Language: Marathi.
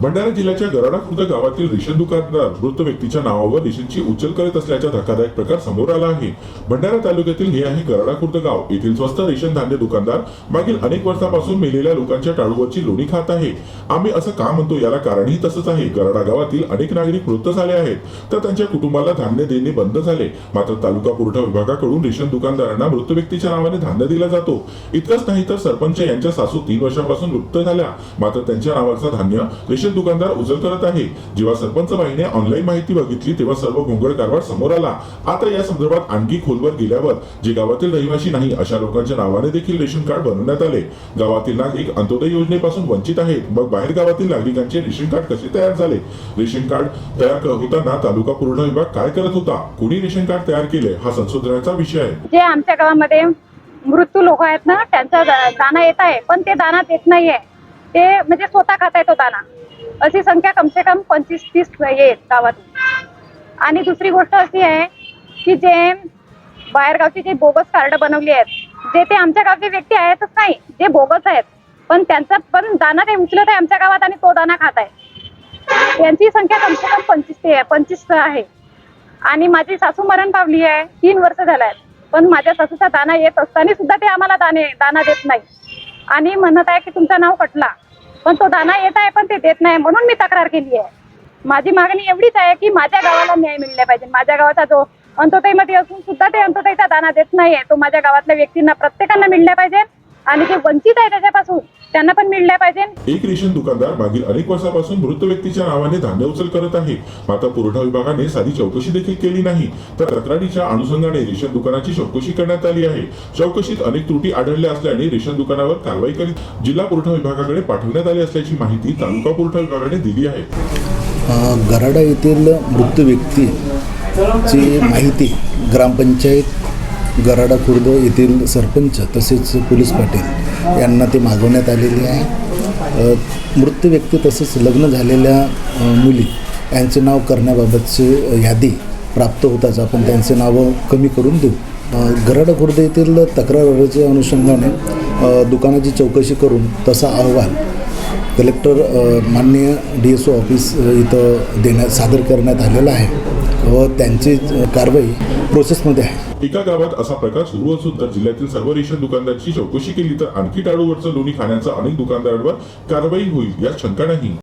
भंडारा जिल्ह्याच्या गराडा खुर्द गावातील रेशन दुकानदार मृत व्यक्तीच्या नावावर रेशनची उचल करत असल्याचा धक्कादायक प्रकार समोर आला आहे. भंडारा तालुक्यातील हे आहे गराडा खुर्द गाव. येथील स्वस्त रेशन धान्य दुकानदार मागील अनेक वर्षापासून मेलेल्या लोकांच्या टाळूवरची लोणी खात आहे. आम्ही असं का म्हणतो याला कारणही तसंच आहे. गराडा गावातील अनेक नागरिक मृत झाले आहेत तर त्यांच्या कुटुंबाला धान्य देणे बंद झाले. मात्र तालुका पुरवठा विभागाकडून रेशन दुकानदारांना मृत व्यक्तीच्या नावाने धान्य दिला जातो. इतकंच नाही तर सरपंच यांच्या सासू तीन वर्षापासून मृत झाल्या. मात्र त्यांच्या नावाचा धान्य रेशन दुकानदार उचल करत आहे. जेव्हा सरपंच बाईने ऑनलाईन माहिती बघितली तेव्हा सर्व भोंगळ कारभार समोर आला. आता या संदर्भात आणखी खोलवर गेल्यावर जे गावातील रहिवासी नाही अशा लोकांच्या नावाने देखील रेशन कार्ड बनवण्यात आले. गावातील नागरिक अंत्योदय योजनेपासून वंचित आहेत. मग बाहेर गावातील नागरिकांचे रेशन कार्ड कसे तयार झाले? रेशन कार्ड तयार होताना तालुका पूर्ण विभाग काय करत होता? कोणी रेशन कार्ड तयार केले? हा संशोधनाचा विषय आहे. जे आमच्या गावामध्ये मृत्यू लोक आहेत ना त्यांचा दाना येत आहे पण ते दाना देत नाहीये. ते म्हणजे स्वतः खाता तो दाना. अशी संख्या कमसे कम पंचवीस तीस येत गावात आणि दुसरी गोष्ट अशी आहे की जे बाहेरगावची जे बोगस कार्ड बनवली आहेत जे ते आमच्या गावचे व्यक्ती आहेतच नाही जे बोगस आहेत. पण त्यांचा पण दाना ते उचलत आहे आमच्या गावात आणि तो दाना खात आहे. त्यांची संख्या कमसे कम पंचवीस ते पंचवीस आहे. आणि माझी सासू मरण पावली आहे तीन वर्ष झालं आहेत पण माझ्या सासूचा दाना येत असताना सुद्धा ते आम्हाला दाणे दाना देत नाही. आणि म्हणत आहे की तुमचं नाव कटला पण तो दाना येत आहे पण ते देत नाही. म्हणून मी तक्रार केली आहे. माझी मागणी एवढीच आहे की माझ्या गावाला न्याय मिळला पाहिजे. माझ्या गावाचा जो अंतोताईमध्ये असून सुद्धा ते अंतोताईचा दाना देत नाहीये. तो माझ्या गावातल्या व्यक्तींना प्रत्येकांना मिळला पाहिजे. आणि जे वंचित आहे त्याच्यापासून. त्यांना पण मिळल्या पाहिजे. एक रेशन दुकानदार मागील अनेक वर्षापासून मृत व्यक्तीच्या नावाने धान्य उचल करत आहे. मात्र पुरवठा विभागाने साधी चौकशी देखील केली नाही. तर तक्रारीच्या अनुषंगाने रेशन दुकानाची चौकशी करण्यात आली आहे. चौकशीत अनेक त्रुटी आढळल्या असल्याने रेशन दुकानावर कारवाई करीत जिल्हा पुरवठा विभागाकडे पाठवण्यात आली असल्याची माहिती तालुका पुरवठा विभागाने दिली आहे. गराडा येथील मृत व्यक्तीची माहिती ग्रामपंचायत गराडा खुर्द येथील सरपंच तसेच पोलीस पाटील यांना ते मागवण्यात आलेले आहे. मृत व्यक्ती तसेच लग्न झालेल्या मुली यांचे नाव करण्याबाबतची यादी प्राप्त होताच आपण त्यांचे नावं कमी करून देऊ. गराडा खुर्द येथील तक्रारीच्या अनुषंगाने दुकानाची चौकशी करून तसा अहवाल कलेक्टर माननीय डी एस ओ ऑफिस इथं देण्यात सादर करण्यात आलेला आहे व त्यांची कारवाई प्रोसेसमध्ये आहे. एका गावात असा प्रकार सुरू असून तर जिल्ह्यातील सर्व रेशन दुकानदारांची चौकशी केली तर आणखी टाळूवरचं लोणी खाण्याचा अनेक दुकानदारांवर कारवाई होईल यात शंका नाही.